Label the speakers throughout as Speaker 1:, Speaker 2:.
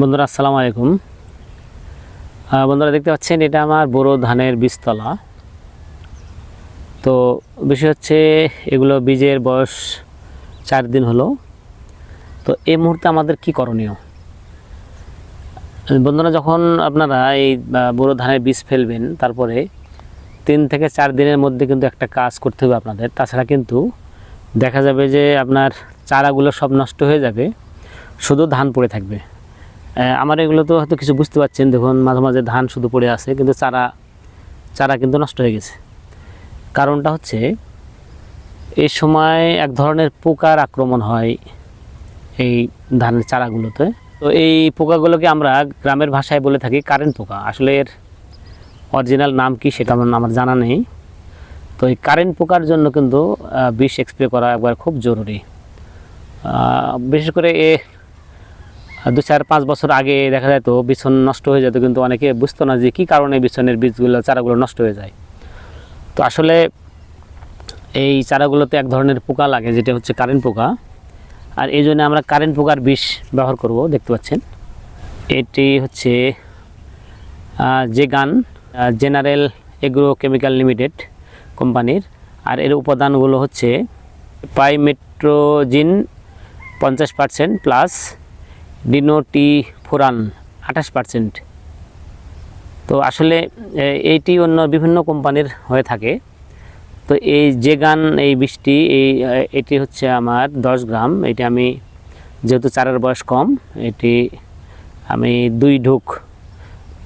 Speaker 1: বন্ধুরা, আসসালামু আলাইকুম। বন্ধুরা, দেখতে পাচ্ছেন, এটা আমার বড় ধানের বীজতলা। তো বিষয় হচ্ছে, এগুলো বীজের বয়স চার দিন হলো। তো এই মুহূর্তে আমাদের কি করণীয়? বন্ধুরা, যখন আপনারা এই বড় ধানের বীজ ফেলবেন, তারপরে তিন থেকে চার দিনের মধ্যে কিন্তু একটা কাজ করতে হবে আপনাদের। তাছাড়া কিন্তু দেখা যাবে যে আপনার চারাগুলো সব নষ্ট হয়ে যাবে, শুধু ধান পড়ে থাকবে। আমার এগুলো তো হয়তো কিছু বুঝতে পারছেন। দেখুন, মাঝে মাঝে ধান শুধু পড়ে আছে, কিন্তু চারা চারা কিন্তু নষ্ট হয়ে গেছে। কারণটা হচ্ছে, এই সময় এক ধরনের পোকার আক্রমণ হয় এই ধানের চারাগুলোতে। তো এই পোকাগুলোকে আমরা গ্রামের ভাষায় বলে থাকি কারেন্ট পোকা। আসলে এর অরিজিনাল নাম কি সেটা আমার আমার জানা নেই। তো এই কারেন্ট পোকার জন্য কিন্তু বিষ এক্সপ্রে করা একবার খুব জরুরি। বিশেষ করে এ দু চার পাঁচ বছর আগে দেখা যেত বিছন নষ্ট হয়ে যেত, কিন্তু অনেকে বুঝতো না যে কী কারণে বিছনের বীজগুলো, চারাগুলো নষ্ট হয়ে যায়। তো আসলে এই চারাগুলোতে এক ধরনের পোকা লাগে, যেটা হচ্ছে কারেন্ট পোকা। আর এই জন্য আমরা কারেন্ট পোকার বিষ ব্যবহার করব, দেখতে পাচ্ছেন। এটি হচ্ছে যে গান জেনারেল এগ্রো কেমিক্যাল লিমিটেড কোম্পানির। আর এর উপাদানগুলো হচ্ছে পাইমেট্রোজিন পঞ্চাশ পার্সেন্ট প্লাস ডিনোটি ফোরান, আঠাশ পার্সেন্ট। তো আসলে এইটি অন্য বিভিন্ন কোম্পানির হয়ে থাকে। তো এই যে গান, এই বৃষ্টি, এই এটি হচ্ছে আমার দশ গ্রাম। এটি আমি, যেহেতু চারের বয়স কম, এটি আমি দুই ঢুক,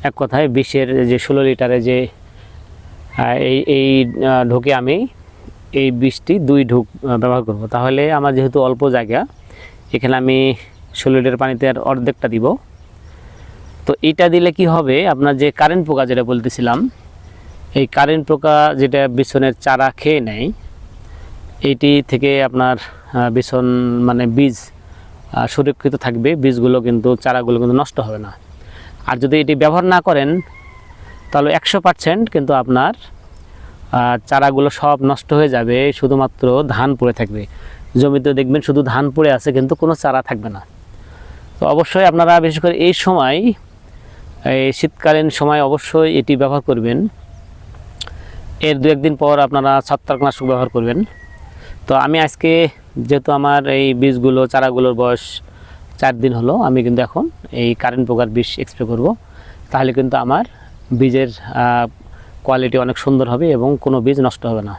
Speaker 1: এক কথায় বিশের যে ষোলো লিটারে যে এই এই ঢোকে আমি এই বৃষ্টি দুই ঢুক ব্যবহার করব। তাহলে আমার যেহেতু অল্প জায়গা, এখানে আমি ষোলো লিটার পানিতে আর অর্ধেকটা দিব। তো এটা দিলে কি হবে? আপনার যে কারেন্ট পোকা যেটা বলতেছিলাম, এই কারেন্ট পোকা যেটা বিছনের চারা খেয়ে নেয় এইটি থেকে আপনার বিছন মানে বীজ সুরক্ষিত থাকবে। বীজগুলো কিন্তু, চারাগুলো কিন্তু নষ্ট হবে না। আর যদি এটি ব্যবহার না করেন, তাহলে একশো পার্সেন্ট কিন্তু আপনার চারাগুলো সব নষ্ট হয়ে যাবে। শুধুমাত্র ধান পড়ে থাকবে। জমিতে দেখবেন শুধু ধান পড়ে আছে, কিন্তু কোনো চারা থাকবে না। তো অবশ্যই আপনারা বিশেষ করে এই সময়, এই শীতকালীন সময় অবশ্যই এটি ব্যবহার করবেন। এর দু একদিন পর আপনারা ছত্রাকনাশক ব্যবহার করবেন। তো আমি আজকে যেহেতু আমার এই বীজগুলো, চারাগুলোর বয়স চার দিন হলো, আমি কিন্তু এখন এই কারেন্ট পোকার বিষ এক্সপ্রে করব। তাহলে কিন্তু আমার বীজের কোয়ালিটি অনেক সুন্দর হবে এবং কোনো বীজ নষ্ট হবে না।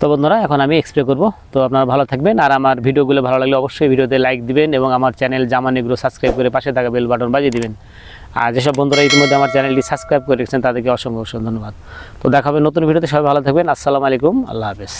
Speaker 1: তো বন্ধুরা, এখন আমি এক্সপ্লে করব। তো আপনারা ভালো থাকবেন, আর আমার ভিডিওগুলো ভালো লাগলে অবশ্যই ভিডিওতে লাইক দিবেন এবং আমার চ্যানেল জামানিগুলো সাবস্ক্রাইব করে পাশে থাকা বেল বাটন বাজিয়ে দিবেন। আর যেসব বন্ধুরা ইতিমধ্যে আমার চ্যানেলটি সাবস্ক্রাইব করে রেখেছেন তাদেরকে অসংখ্য অসংখ্য ধন্যবাদ। তো দেখাবে নতুন ভিডিওতে, সবাই ভালো থাকবেন, আসসালামু আলাইকুম, আল্লাহ হাফেজ।